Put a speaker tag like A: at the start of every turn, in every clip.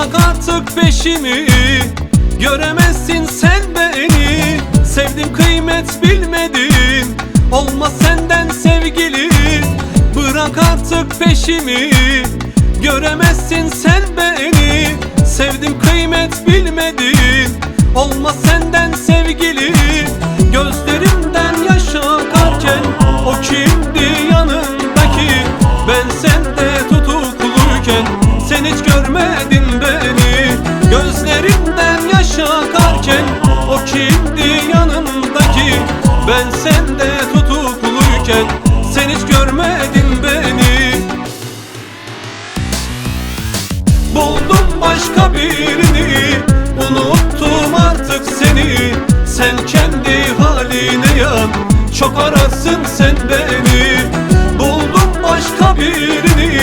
A: artık peşimi. Göremezsin sen beni. Sevdim kıymet bilmedin Olmaz senden sevgili. Bırak artık peşimi. Göremezsin sen beni. Sevdim kıymet bilmedin Olmaz senden sevgili. Gözlerimden yaş akarken O kimdi başka birini Unuttum artık seni. Sen kendi haline yan Çok arasın sen beni. Buldum başka birini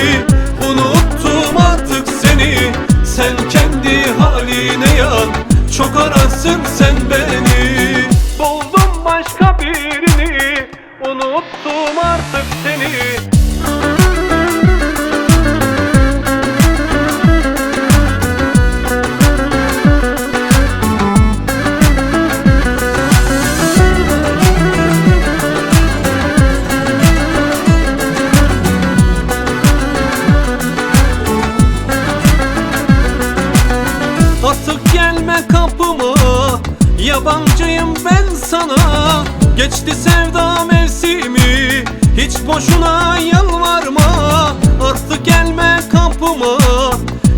A: Unuttum artık seni. Sen kendi haline yan Çok arasın sen beni. Buldum başka birini Unuttum artık seni Geçti sevda mevsimi Hiç boşuna yalvarma. Artık gelme kapıma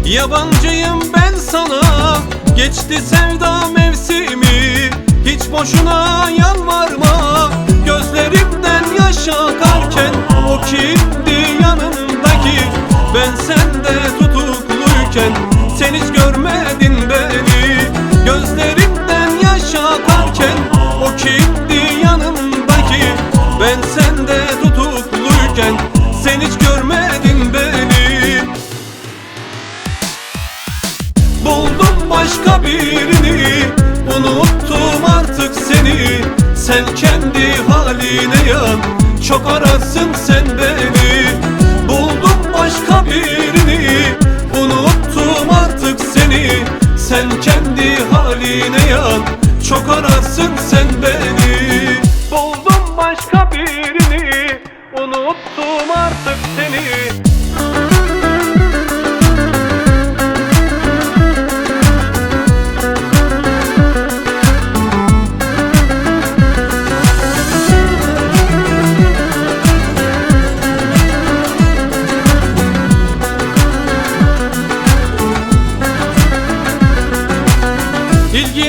A: Yabancıyım ben sana. Geçti sevda mevsimi Hiç boşuna yalvarma. Gözlerimden yaş akarken O kimdi yanımdaki Ben sende tutukluyken Sen hiç Buldum başka birini Unuttum artık seni. Sen kendi haline yan Çok arasın sen beni. Buldum başka birini Unuttum artık seni. Sen kendi haline yan Çok arasın sen beni. Buldum başka birini Unuttum artık seni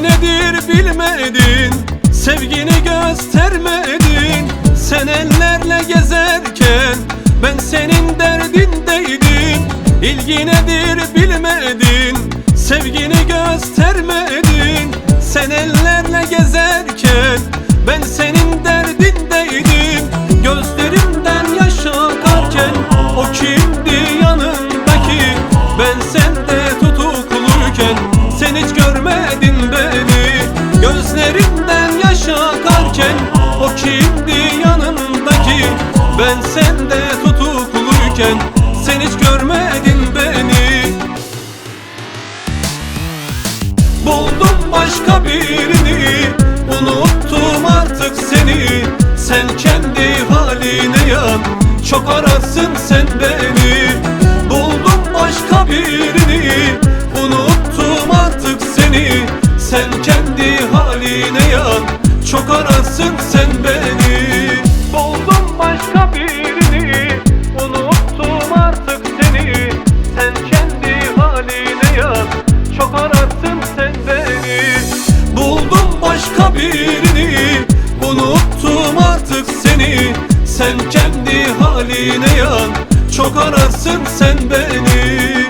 A: İlgi nedir bilmedin Sevgini göstermedin. Sen ellerle gezerken Ben senin derdindeydim. İlgi nedir bilmedin Sevgini göstermedin. Sen ellerle gezerken Ben senin derdindeydim. Gözlerimden yaş akarken O kimdi yanındaki? Ben sende Ben sende tutukluyken Sen hiç görmedin beni. Buldum başka birini Unuttum artık seni. Sen kendi haline yan Çok arasın sen beni. Buldum başka birini Unuttum artık seni. Sen kendi haline yan Çok arasın sen yan Çok ararsın sen beni. Buldum başka birini. Unuttum artık seni. Sen kendi haline yan. Çok ararsın sen beni